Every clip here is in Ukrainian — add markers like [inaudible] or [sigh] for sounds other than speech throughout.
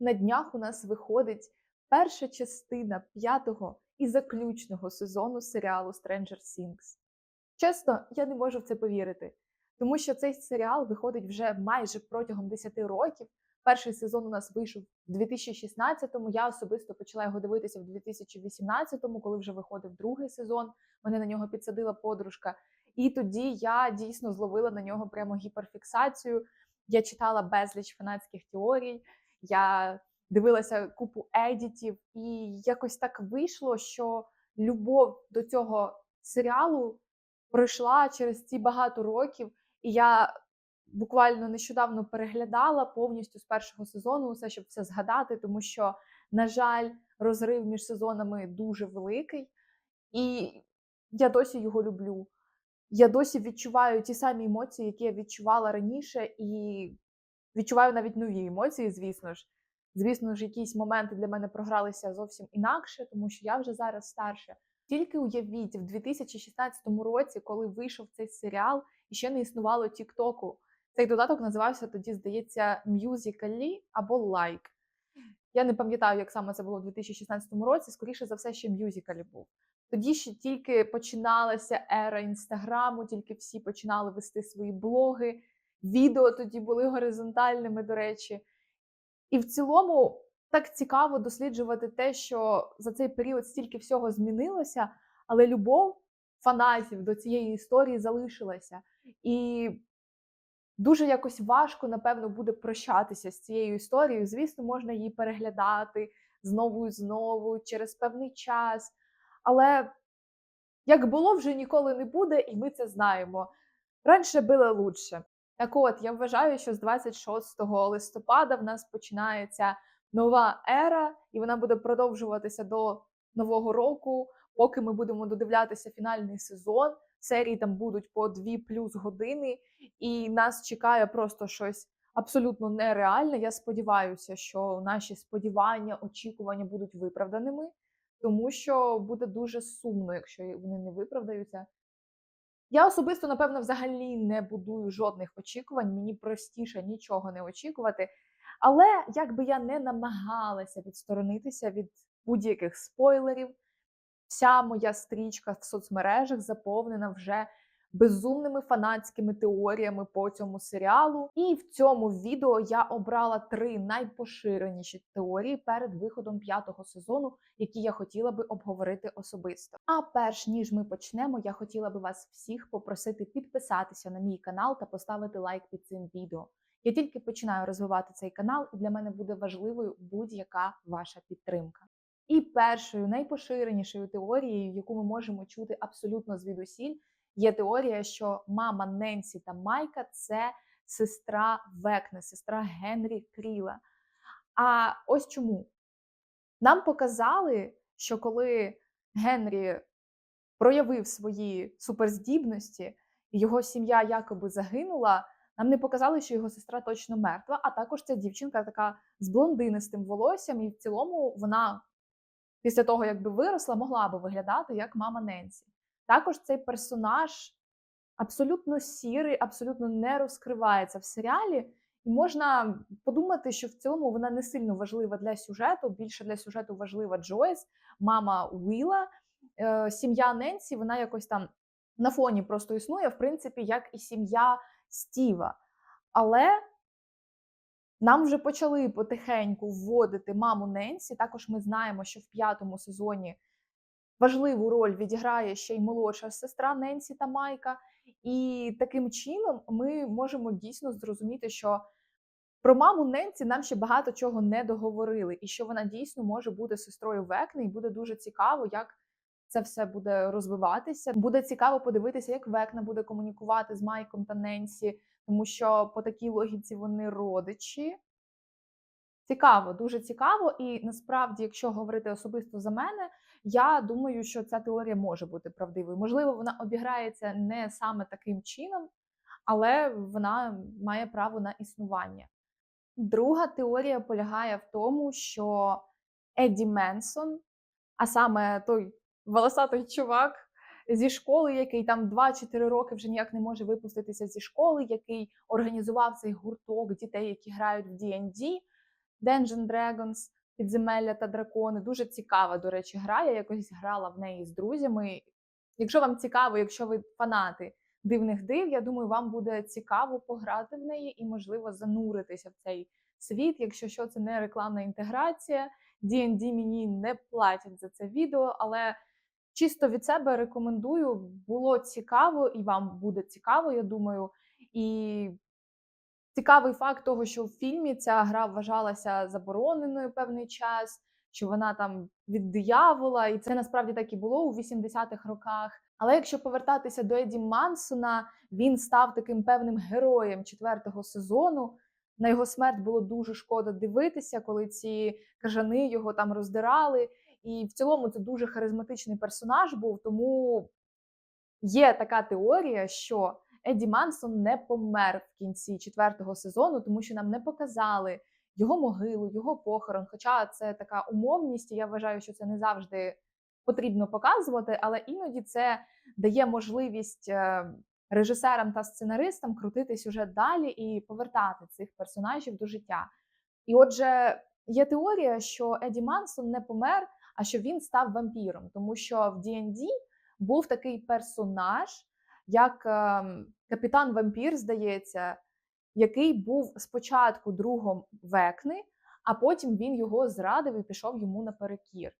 на днях у нас виходить перша частина п'ятого і заключного сезону серіалу Stranger Things. Чесно, я не можу в це повірити, тому що цей серіал виходить вже майже протягом 10 років. Перший сезон у нас вийшов в 2016-му. Я особисто почала його дивитися в 2018-му, коли вже виходив другий сезон. Мене на нього підсадила подружка. І тоді я дійсно зловила на нього прямо гіперфіксацію. Я читала безліч фанатських теорій, я дивилася купу едітів, і якось так вийшло, що любов до цього серіалу пройшла через ці багато років, і я буквально нещодавно переглядала повністю з першого сезону все, щоб все згадати, тому що, на жаль, розрив між сезонами дуже великий, і я досі його люблю. Я досі відчуваю ті самі емоції, які я відчувала раніше, і відчуваю навіть нові емоції, звісно ж. Звісно ж, якісь моменти для мене програлися зовсім інакше, тому що я вже зараз старша. Тільки уявіть, в 2016 році, коли вийшов цей серіал, і ще не існувало Тіктоку. Цей додаток називався тоді, здається, Musical.ly або Like. Я не пам'ятаю, як саме це було в 2016 році, скоріше за все, ще Musical.ly був. Тоді ще тільки починалася ера інстаграму, тільки всі починали вести свої блоги. Відео тоді були горизонтальними, до речі. І в цілому так цікаво досліджувати те, що за цей період стільки всього змінилося, але любов фанатів до цієї історії залишилася. І дуже якось важко, напевно, буде прощатися з цією історією. Звісно, можна її переглядати знову і знову через певний час. Але як було, вже ніколи не буде, і ми це знаємо. Раніше було лучше. Так от, я вважаю, що з 26 листопада в нас починається нова ера, і вона буде продовжуватися до нового року, поки ми будемо додивлятися фінальний сезон. Серії там будуть по 2 плюс години, і нас чекає просто щось абсолютно нереальне. Я сподіваюся, що наші сподівання, очікування будуть виправданими, тому що буде дуже сумно, якщо вони не виправдаються. Я особисто, напевно, взагалі не будую жодних очікувань, мені простіше нічого не очікувати. Але як би я не намагалася відсторонитися від будь-яких спойлерів, вся моя стрічка в соцмережах заповнена вже безумними фанатськими теоріями по цьому серіалу. І в цьому відео я обрала три найпоширеніші теорії перед виходом п'ятого сезону, які я хотіла би обговорити особисто. А перш ніж ми почнемо, я хотіла би вас всіх попросити підписатися на мій канал та поставити лайк під цим відео. Я тільки починаю розвивати цей канал, і для мене буде важливою будь-яка ваша підтримка. І першою найпоширенішою теорією, яку ми можемо чути абсолютно звідусіль, є теорія, що мама Ненсі та Майка це сестра Векне, сестра Генрі Кріла. А ось чому нам показали, що коли Генрі проявив свої суперздібності, його сім'я якоби загинула. Нам не показали, що його сестра точно мертва, а також ця дівчинка така з блондинистим волоссям, і в цілому вона після того, якби виросла, могла би виглядати як мама Ненсі. Також цей персонаж абсолютно сірий, абсолютно не розкривається в серіалі, і можна подумати, що в цілому вона не сильно важлива для сюжету. Більше для сюжету важлива Джойс, мама Уіла. Е, сім'я Ненсі, вона якось там на фоні просто існує, в принципі, як і сім'я Стіва. Але нам вже почали потихеньку вводити маму Ненсі. Також ми знаємо, що в п'ятому сезоні важливу роль відіграє ще й молодша сестра Ненсі та Майка. І таким чином ми можемо дійсно зрозуміти, що про маму Ненсі нам ще багато чого не договорили, і що вона дійсно може бути сестрою Векни, і буде дуже цікаво, як це все буде розвиватися. Буде цікаво подивитися, як Векна буде комунікувати з Майком та Ненсі, тому що по такій логіці вони родичі. Цікаво, дуже цікаво, і насправді, якщо говорити особисто за мене, я думаю, що ця теорія може бути правдивою. Можливо, вона обіграється не саме таким чином, але вона має право на існування. Друга теорія полягає в тому, що Едді Менсон, а саме той волосатий чувак зі школи, який там 2-4 роки вже ніяк не може випуститися зі школи, який організував цей гурток дітей, які грають в D&D, Dungeon Dragons, Підземелля та дракони. Дуже цікава, до речі, гра. Я якось грала в неї з друзями. Якщо вам цікаво, якщо ви фанати дивних див, я думаю, вам буде цікаво пограти в неї і, можливо, зануритися в цей світ. Якщо що, це не рекламна інтеграція. D&D мені не платять за це відео, але чисто від себе рекомендую. Було цікаво, і вам буде цікаво, я думаю. І цікавий факт того, що в фільмі ця гра вважалася забороненою певний час, що вона там від диявола, і це насправді так і було у 80-х роках. Але якщо повертатися до Еді Мансона, він став таким певним героєм четвертого сезону. На його смерть було дуже шкода дивитися, коли ці кажани його там роздирали. І в цілому це дуже харизматичний персонаж був. Тому є така теорія, що Еді Мансон не помер в кінці четвертого сезону, тому що нам не показали його могилу, його похорон. Хоча це така умовність, і я вважаю, що це не завжди потрібно показувати, але іноді це дає можливість е, режисерам та сценаристам крутити сюжет далі і повертати цих персонажів до життя. І отже, є теорія, що Еді Мансон не помер, а що він став вампіром, тому що в D&D був такий персонаж, як ем, капітан вампір, здається, який був спочатку другом Векни, а потім він його зрадив і пішов йому наперекір.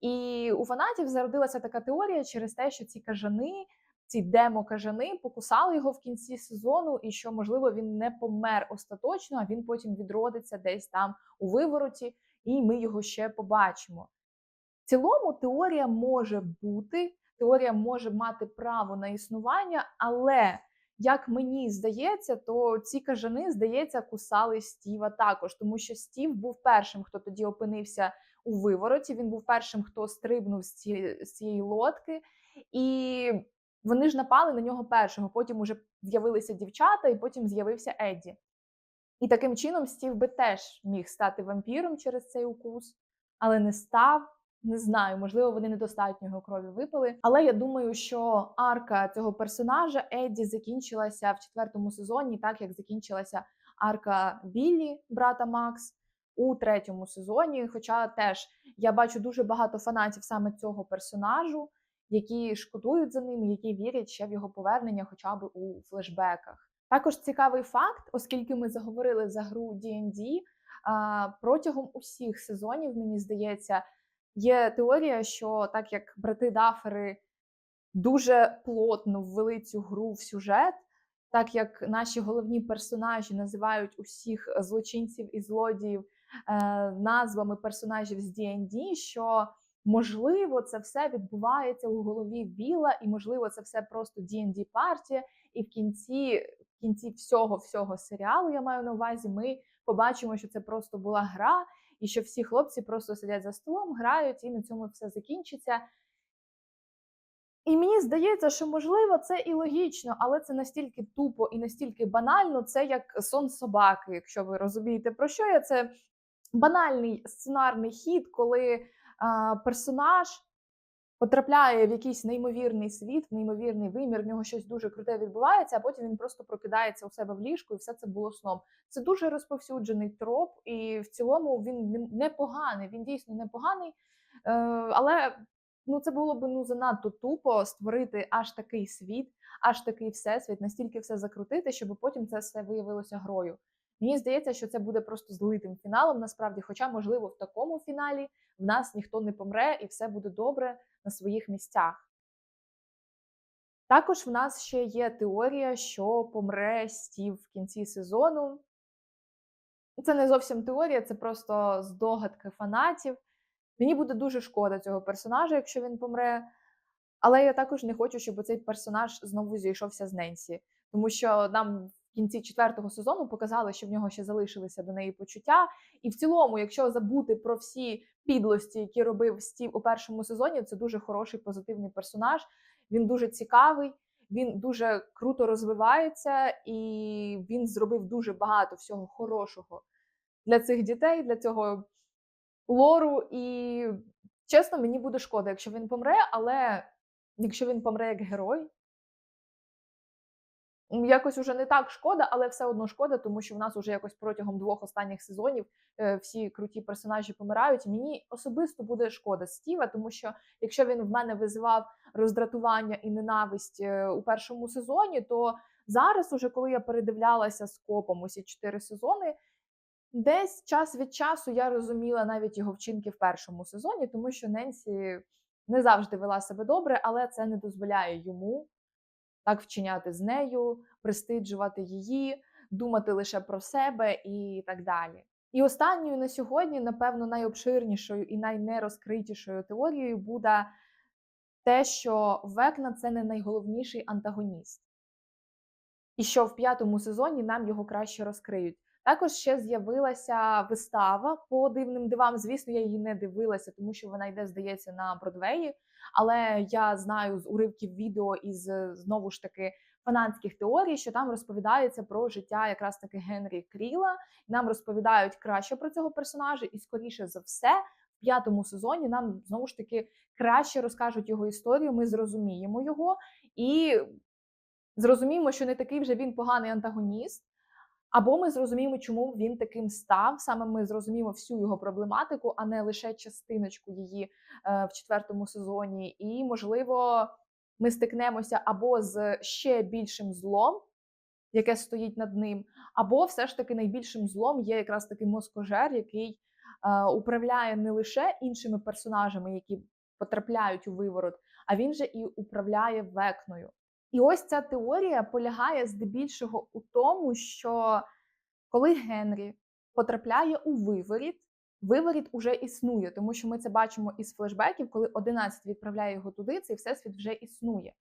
І у фанатів зародилася така теорія через те, що ці кажани, ці демо-кажани покусали його в кінці сезону, і що, можливо, він не помер остаточно, а він потім відродиться десь там у вивороті, і ми його ще побачимо. В цілому теорія може бути, теорія може мати право на існування, але як мені здається, то ці кажани, здається, кусали Стіва також, тому що Стів був першим, хто тоді опинився у вивороті. Він був першим, хто стрибнув з цієї, з цієї лодки, і вони ж напали на нього першого. Потім уже з'явилися дівчата, і потім з'явився Едді. І таким чином Стів би теж міг стати вампіром через цей укус, але не став. Не знаю, можливо, вони недостатньо його крові випили. Але я думаю, що арка цього персонажа Едді закінчилася в четвертому сезоні, так як закінчилася арка Біллі, брата Макс, у третьому сезоні. Хоча теж я бачу дуже багато фанатів саме цього персонажу, які шкодують за ним, які вірять ще в його повернення, хоча б у флешбеках. Також цікавий факт, оскільки ми заговорили за гру D&D, протягом усіх сезонів, мені здається. Є теорія, що так як брати Дафери дуже плотно ввели цю гру в сюжет, так як наші головні персонажі називають усіх злочинців і злодіїв е, назвами персонажів з D&D, що можливо це все відбувається у голові Віла, і можливо, це все просто D&D партія, і в кінці в кінці всього всього серіалу я маю на увазі, ми побачимо, що це просто була гра і що всі хлопці просто сидять за столом, грають, і на цьому все закінчиться. І мені здається, що можливо це і логічно, але це настільки тупо і настільки банально, це як сон собаки, якщо ви розумієте, про що я це банальний сценарний хід, коли а, персонаж потрапляє в якийсь неймовірний світ, в неймовірний вимір, в нього щось дуже круте відбувається, а потім він просто прокидається у себе в ліжку, і все це було сном. Це дуже розповсюджений троп, і в цілому він непоганий. Він дійсно непоганий, е, але ну це було б ну занадто тупо створити аж такий світ, аж такий всесвіт, настільки все закрутити, щоб потім це все виявилося грою. Мені здається, що це буде просто злитим фіналом, насправді, хоча, можливо, в такому фіналі в нас ніхто не помре і все буде добре на своїх місцях. Також в нас ще є теорія, що помре Стів в кінці сезону. Це не зовсім теорія, це просто здогадки фанатів. Мені буде дуже шкода цього персонажа, якщо він помре. Але я також не хочу, щоб цей персонаж знову зійшовся з Ненсі, тому що нам кінці четвертого сезону показали, що в нього ще залишилися до неї почуття. І в цілому, якщо забути про всі підлості, які робив Стів у першому сезоні, це дуже хороший позитивний персонаж. Він дуже цікавий, він дуже круто розвивається, і він зробив дуже багато всього хорошого для цих дітей, для цього лору. І чесно, мені буде шкода, якщо він помре, але якщо він помре як герой. Якось уже не так шкода, але все одно шкода, тому що в нас уже якось протягом двох останніх сезонів е, всі круті персонажі помирають. Мені особисто буде шкода Стіва, тому що якщо він в мене визивав роздратування і ненависть е, у першому сезоні, то зараз, уже коли я передивлялася з копом усі чотири сезони, десь час від часу я розуміла навіть його вчинки в першому сезоні, тому що Ненсі не завжди вела себе добре, але це не дозволяє йому так вчиняти з нею, пристиджувати її, думати лише про себе і так далі. І останньою на сьогодні, напевно, найобширнішою і найнерозкритішою теорією буде те, що Векна це не найголовніший антагоніст, і що в п'ятому сезоні нам його краще розкриють. Також ще з'явилася вистава по дивним дивам. Звісно, я її не дивилася, тому що вона йде, здається, на Бродвеї. Але я знаю з уривків відео із знову ж таки фанатських теорій, що там розповідається про життя якраз таки Генрі Кріла. Нам розповідають краще про цього персонажа, і скоріше за все, в п'ятому сезоні нам знову ж таки краще розкажуть його історію. Ми зрозуміємо його і зрозуміємо, що не такий вже він поганий антагоніст. Або ми зрозуміємо, чому він таким став. Саме ми зрозуміємо всю його проблематику, а не лише частиночку її е, в четвертому сезоні. І, можливо, ми стикнемося або з ще більшим злом, яке стоїть над ним, або все ж таки найбільшим злом є якраз такий москожер, який е, управляє не лише іншими персонажами, які потрапляють у виворот, а він же і управляє векною. І ось ця теорія полягає здебільшого у тому, що коли Генрі потрапляє у виворіт, виворіт уже існує, тому що ми це бачимо із флешбеків, коли 11 відправляє його туди, цей всесвіт вже існує.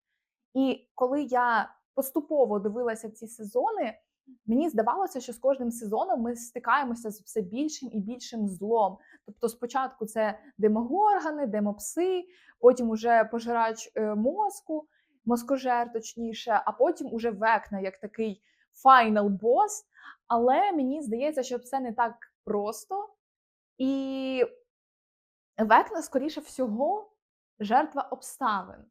І коли я поступово дивилася ці сезони, мені здавалося, що з кожним сезоном ми стикаємося з все більшим і більшим злом. Тобто, спочатку це демогоргани, демопси, потім уже пожирач е, мозку москожер, точніше, а потім уже векна як такий файнал бос. Але мені здається, що це не так просто. І векна, скоріше всього, жертва обставин.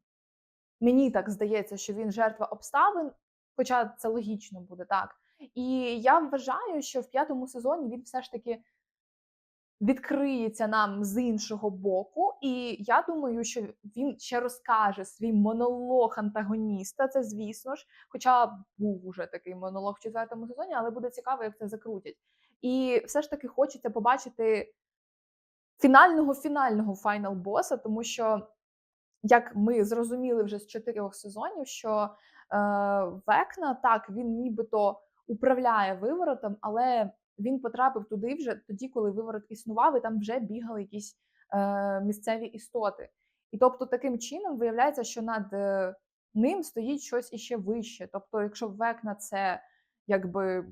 Мені так здається, що він жертва обставин, хоча це логічно буде так. І я вважаю, що в п'ятому сезоні він все ж таки відкриється нам з іншого боку, і я думаю, що він ще розкаже свій монолог антагоніста. Це звісно ж, хоча був уже такий монолог в четвертому сезоні, але буде цікаво, як це закрутять. І все ж таки хочеться побачити фінального фінального файнал боса, тому що, як ми зрозуміли вже з чотирьох сезонів, що е, Векна так він нібито управляє виворотом, але він потрапив туди вже тоді, коли виворот існував, і там вже бігали якісь е, місцеві істоти. І тобто, таким чином виявляється, що над е, ним стоїть щось іще вище. Тобто, якщо векна це якби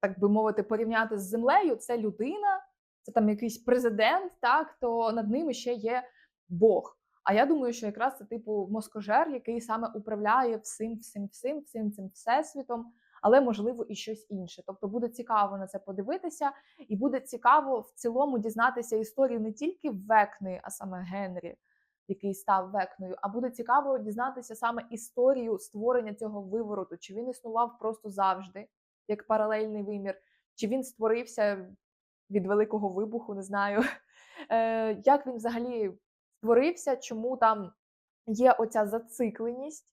так би мовити, порівняти з землею, це людина, це там якийсь президент, так то над ним ще є Бог. А я думаю, що якраз це типу москожер, який саме управляє всім, всім, всім, всім цим всесвітом але можливо і щось інше. Тобто буде цікаво на це подивитися, і буде цікаво в цілому дізнатися історію не тільки Векни, а саме Генрі, який став векною. А буде цікаво дізнатися саме історію створення цього вивороту, чи він існував просто завжди, як паралельний вимір, чи він створився від великого вибуху, не знаю. [laughs] Е, Як він взагалі створився, чому там є оця зацикленість?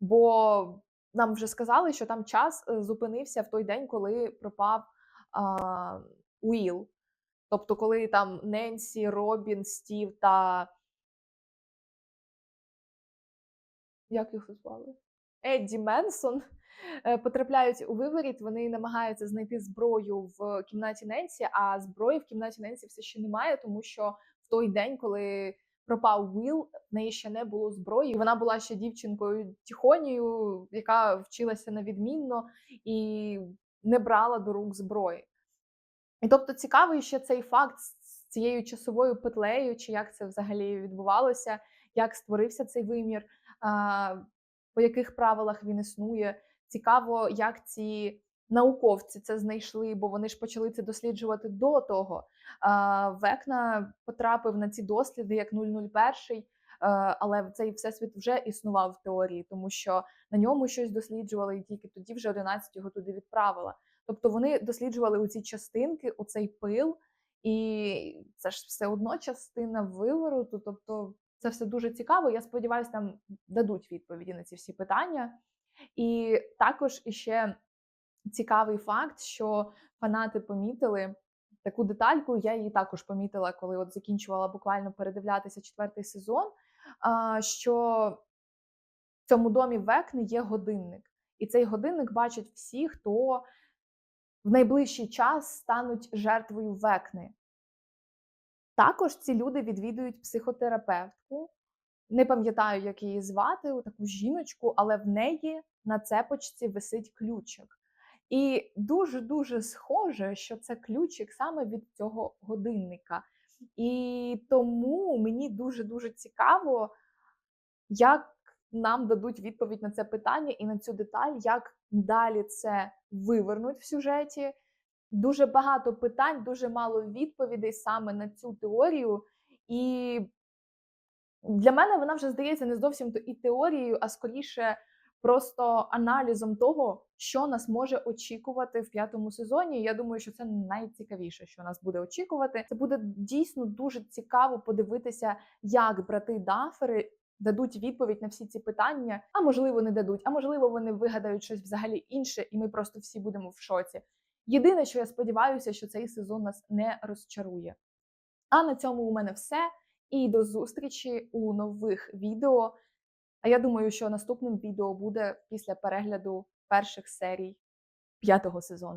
Бо нам вже сказали, що там час е, зупинився в той день, коли пропав а, Уіл. Тобто, коли там Ненсі, Робін, Стів та. Як їх звали? Едді Менсон е, потрапляють у виворіт, вони намагаються знайти зброю в кімнаті Ненсі, а зброї в кімнаті Ненсі все ще немає, тому що в той день, коли пропав Уіл, в неї ще не було зброї. Вона була ще дівчинкою тихонію, яка вчилася на відмінно і не брала до рук зброї. І тобто цікавий ще цей факт з цією часовою петлею, чи як це взагалі відбувалося, як створився цей вимір, по яких правилах він існує. Цікаво, як ці науковці це знайшли, бо вони ж почали це досліджувати до того. Векна потрапив на ці досліди як 001 але цей всесвіт вже існував в теорії, тому що на ньому щось досліджували, і тільки тоді вже 11 його туди відправила. Тобто вони досліджували у ці частинки, у цей пил, і це ж все одно частина вивороту. Тобто, це все дуже цікаво. Я сподіваюся, там дадуть відповіді на ці всі питання. І також іще цікавий факт, що фанати помітили таку детальку. Я її також помітила, коли от закінчувала буквально передивлятися четвертий сезон. Що в цьому домі Векни є годинник, і цей годинник бачать всі, хто в найближчий час стануть жертвою Векни. Також ці люди відвідують психотерапевтку. Не пам'ятаю, як її звати, таку жіночку, але в неї на цепочці висить ключик. І дуже-дуже схоже, що це ключик саме від цього годинника. І тому мені дуже-дуже цікаво, як нам дадуть відповідь на це питання і на цю деталь, як далі це вивернуть в сюжеті. Дуже багато питань, дуже мало відповідей саме на цю теорію. І для мене вона вже здається не зовсім і теорією, а скоріше просто аналізом того, що нас може очікувати в п'ятому сезоні. Я думаю, що це найцікавіше, що нас буде очікувати. Це буде дійсно дуже цікаво подивитися, як брати Дафери дадуть відповідь на всі ці питання. А можливо, не дадуть, а можливо, вони вигадають щось взагалі інше, і ми просто всі будемо в шоці. Єдине, що я сподіваюся, що цей сезон нас не розчарує. А на цьому у мене все. І до зустрічі у нових відео. А я думаю, що наступним відео буде після перегляду перших серій п'ятого сезону.